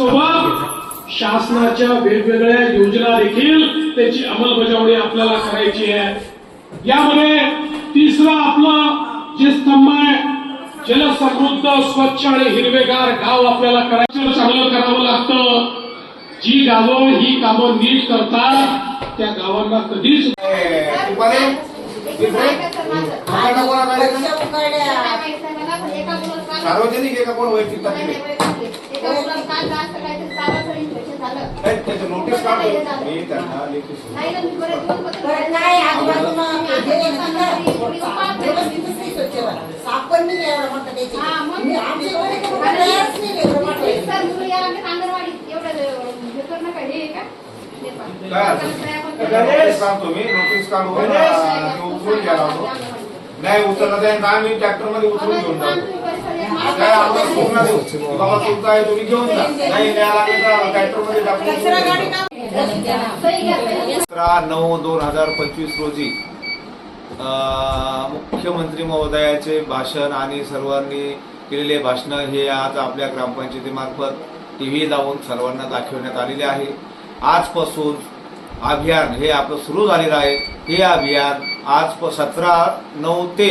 त्याचसोबत शासनाच्या वेगवेगळ्या योजना देखील त्याची अंमलबजावणी आपल्याला करायची आहे यामध्ये तिसरं आपलं जे स्तंभ आहे जलसमृद्ध स्वच्छ आणि हिरवेगार गाव आपल्याला करायचं चांगलं करावं लागतं जी गावं ही कामं नीट करतात त्या गावांना कधीच सार्वजनिक आहे का कोण वैयक्तिक टाकले त्याचं नोटीस काढतो मी त्यांना लेखी सूचना. सापड नाही एवढं मोठं त्याची मी आमच्याकडे तर तयारच नाही लेकरं मोठं. त्याला नोटीस काढतो मी नोटीस काढून घ्यायला होतो नाही उचललं तर आम्ही ट्रॅक्टरमध्ये उचलून घेऊन जातो काय आम्हाला सूचना देऊ बाबा तुमचा आहे तुम्ही घेऊन जा. नाही ट्रॅक्टरमध्ये टाकून सतरा नऊ दोन हजार पंचवीस रोजी अ, मुख्यमंत्री महोदयाचे भाषण आणि सर्वांनी केलेले भाषण हे आज आपल्या ग्रामपंचायतीमार्फत टी व्ही लावून सर्वांना दाखवण्यात आलेले आहे. आजपासून अभियान हे आपलं सुरू झालेलं आहे. हे अभियान आज सतरा नऊ ते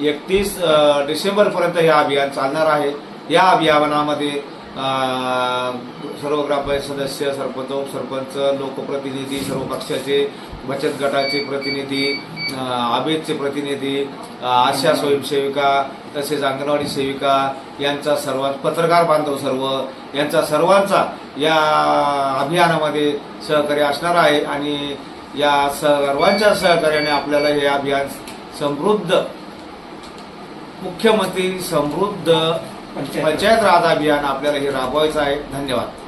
एकतीस डिसेंबरपर्यंत हे अभियान चालणार आहे. या अभियानामध्ये सर्व ग्रामपंचायत सदस्य सरपंच उपसरपंच लोकप्रतिनिधी सर्व पक्षाचे बचत गटाचे प्रतिनिधी आबेदचे प्रतिनिधी आशा स्वयंसेविका तसेच अंगणवाडी सेविका यांचा सर्वां पत्रकार बांधव सर्व यांचा सर्वांचा या अभियानामध्ये सहकार्य असणार आहे आणि या सर्वांच्या सहकार्याने आपल्याला हे अभियान समृद्ध मुख्यमंत्री समृद्ध पंचायत राज अभियान आपल्याला हे राबवायचं आहे. धन्यवाद.